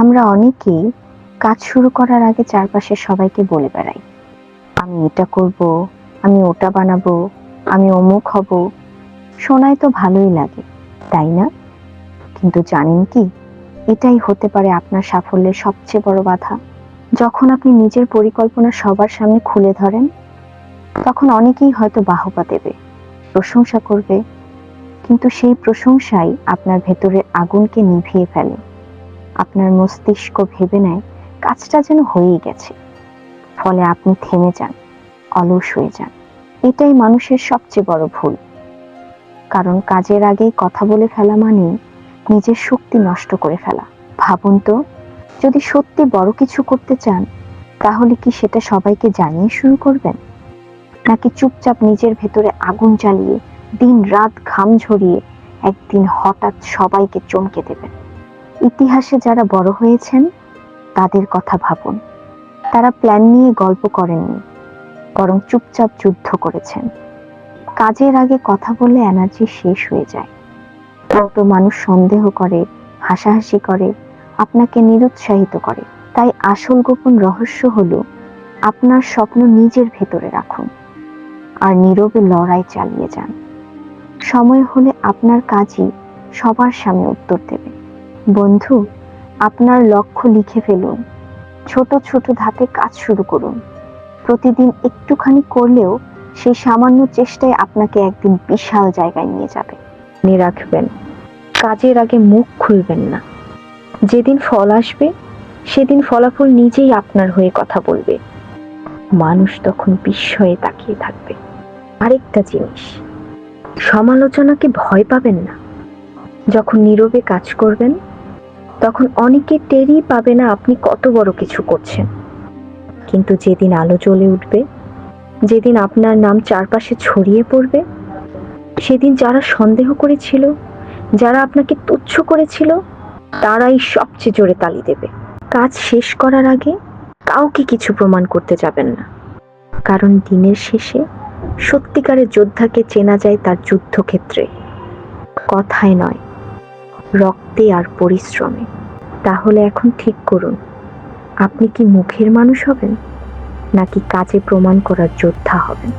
আমরা অনেকেই কাজ শুরু করার আগে চারপাশে সবাইকে বলে বেড়াই। আমি এটা করব, আমি ওটা বানাবো, আমি অমুক হব। শোনায় তো ভালোই লাগে, তাই না? কিন্তু জানেন কি, এটাই হতে পারে আপনার সাফল্যের সবচেয়ে বড় বাধা। যখন আপনি নিজের পরিকল্পনা সবার সামনে খুলে ধরেন, তখন অনেকেই হয়তো বাহবা দেবে, প্রশংসা করবে, কিন্তু সেই প্রশংসাই আপনার ভেতরের আগুনকে নিভিয়ে ফেলে। আপনার মস্তিষ্ক ভেবে নেয় কাজটা যেন হয়েই গেছে। ফলে আপনি থেমে যান, অলস হয়ে যান। এটাই মানুষের সবচেয়ে বড় ভুল। কারণ কাজের আগেই কথা বলে ফেলা মানেই নিজের শক্তি নষ্ট করে ফেলা। ভাবুন তো, যদি সত্যি বড় কিছু করতে চান, তাহলে কি সেটা সবাইকে জানিয়ে শুরু করবেন? নাকি চুপচাপ নিজের ভেতরে আগুন জ্বালিয়ে দিন রাত ঘাম ঝরিয়ে একদিন হঠাৎ সবাইকে চমকে দেবেন? ইতিহাসে যারা বড় হয়েছেন, তাদের কথা ভাবুন। তারা প্ল্যান নিয়ে গল্প করেননি, বরং চুপচাপ যুদ্ধ করেছেন। কাজের আগে কথা বললে এনার্জি শেষ হয়ে যায়। তো মানুষ সন্দেহ করে, হাসাহাসি করে, আপনাকে নিরুৎসাহিত করে। তাই আসল গোপন রহস্য হলো, আপনার স্বপ্ন নিজের ভেতরে রাখুন, আর নীরবে লড়াই চালিয়ে যান। সময় হলে আপনার কাজই সবার সামনে উত্তর দেবে। বন্ধু, আপনার লক্ষ্য লিখে ফেলুন। ছোট ছোট ধাপে কাজ শুরু করুন। প্রতিদিন একটুখানি করলেও সেই সামান্য চেষ্টায় আপনাকে একদিন বিশাল জায়গায় নিয়ে যাবে। মনে রাখবেন। কাজের আগে মুখ খুলবেন না। যেদিন ফল আসবে, সেদিন ফলাফল নিজেই আপনার হয়ে কথা বলবে। মানুষ তখন বিস্ময়ে তাকিয়ে থাকবে। আরেকটা জিনিস, সমালোচনাকে ভয় পাবেন না। যখন নীরবে কাজ করবেন তখন অনেকে টেরই পাবে না আপনি কত বড় কিছু করছেন। কিন্তু যেদিন আলো জ্বলে উঠবে, যেদিন আপনার নাম চারপাশে ছড়িয়ে পড়বে, সেদিন যারা সন্দেহ করেছিল, যারা আপনাকে তুচ্ছ করেছিল, তারাই সবচেয়ে জোরে তালি দেবে। কাজ শেষ করার আগে কাউকে কিছু প্রমাণ করতে যাবেন না। কারণ দিনের শেষে সত্যিকারের যোদ্ধাকে চেনা যায় তার যুদ্ধক্ষেত্রে। কথায় নয়। রক্তে আর পরিশ্রমে। তাহলে এখন ঠিক করুন। আপনি কি মুখের মানুষ হবেন, নাকি কাজে প্রমাণ করার যোদ্ধা হবেন?